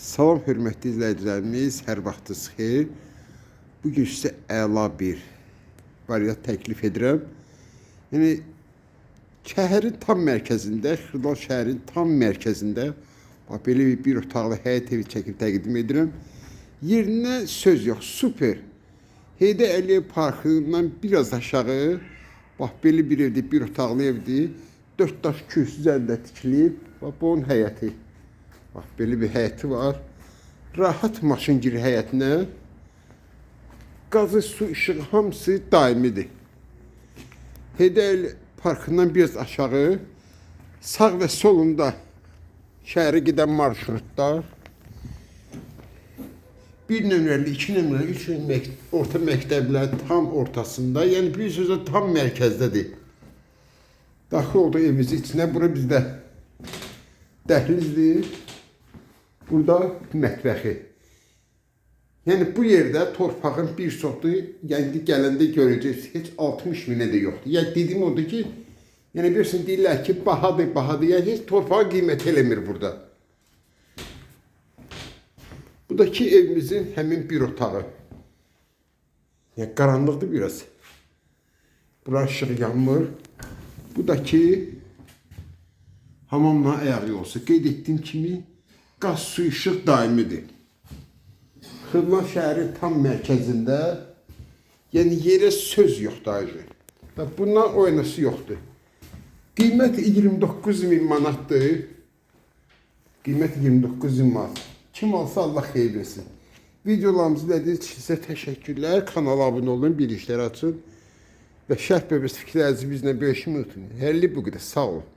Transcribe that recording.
Salam hörmətli izləyicilərimiz, hər vaxtınız xeyir. Bu gün sizə əla bir variant təklif edirəm. Yəni şəhərin tam mərkəzində, Xırdal şəhərin tam mərkəzində bax belə bir, bir otaqlı həyət evi çəkib təqdim edirəm. Yerinə söz yox, super. Heydər Əliyev parkından biraz aşağı bax belə bir evdir, bir otaqlı evdir. 4 daş kürsü üzərində tikilib. Bax bu onun həyəti. Bax belə bir həyəti var. Rahat maşın girir həyətinə. Qazı, su, işıq hamısı daimidir. Hedəl parkından biraz aşağı sağ və solunda şəhərə gedən marşrutlar. Bir nömrəli, iki nömrəli, üç nömrəli orta məktəblər tam ortasında, yəni bir sözlə tam mərkəzdədir. Daxil oldu evimizin içinə, bura bizdə dəhlizdir. Burada mətbəxi. Yəni bu yerdə torpağın bir çoxdur. Yəni gələndə görəcəksiniz, heç 60 minə də yoxdur. Yəni dediyim odur ki, yəni bilirsən deyirlər ki, bahadır, bahadır. Yəni heç torpağa qiymət eləmir burada. Bu da ki evimizin həmin bir otağı. Yəni qaranlıqdır biraz. Bura işıq yanmır. Bu da ki hamamla ayaq yolsu. Qeyd etdiyim kimi qaz, su, işıq daimidir. Xırman şəhərin tam mərkəzində, yəni yerə söz yoxdur ayrı. Və bundan oynası yoxdur. Qiymət 29 min manatdır. Qiymət 29 min manat. Kim alsa Allah xeyir versin. Videolarımızı izlədiyiniz üçün sizə təşəkkürlər. Kanala abunə olun, bilişləri açın. Və şərh və fikirlərinizi bizlə bölüşmeyi unutmayın. Hərli bu qədər. Sağ olun.